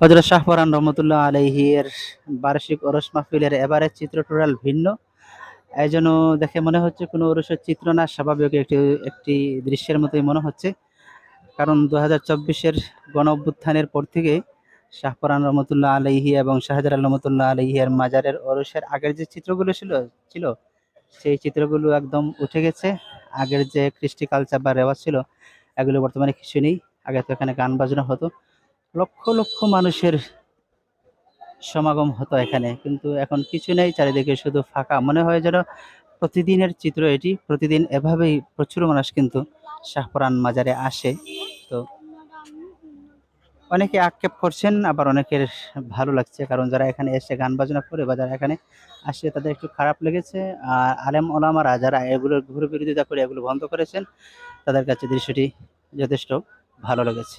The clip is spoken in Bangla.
হজরত শাহপরান রহমতুল্লাহ আলহির বার্ষিক ওরস মাহফিলের এবারের চিত্র টোটাল ভিন্ন। এই জন্য দেখে মনে হচ্ছে কোনো ওরসের চিত্র না, স্বাভাবিক একটি একটি দৃশ্যের মতোই মনে হচ্ছে। কারণ দু হাজার চব্বিশের গণ অভ্যুত্থানের পর থেকে শাহপরান রহমতুল্লাহ আলহি এবং শাহজালাল রহমতুল্লাহ আলহির মাজারের ওরসের আগের যে চিত্রগুলো ছিল ছিল, সেই চিত্রগুলো একদম উঠে গেছে। আগের যে কৃষ্টি কালচার বা রেওয়াজ ছিল, এগুলো বর্তমানে কিছু নেই। আগে তো এখানে গান বাজনা হতো। লক্ষ লক্ষ মানুষের সমাগম হতো এখানে, কিন্তু এখন কিছু নেই, চারিদিকে শুধু ফাঁকা। মনে হয় যেন প্রতিদিনের চিত্র এটি, প্রতিদিন এভাবেই প্রচুর মানুষ কিন্তু শাহপুরান মাজারে আসে। তো অনেকে আক্ষেপ করছেন, আবার অনেকের ভালো লাগছে, কারণ যারা এখানে এসে গান বাজনা করে বা যারা এখানে আসে, তাদের একটু খারাপ লেগেছে। আর আলেম ওলামারা যারা এগুলোর ঘুরে বিরোধিতা করে, এগুলো বন্ধ করেছেন, তাদের কাছে দৃশ্যটি যথেষ্ট ভালো লেগেছে।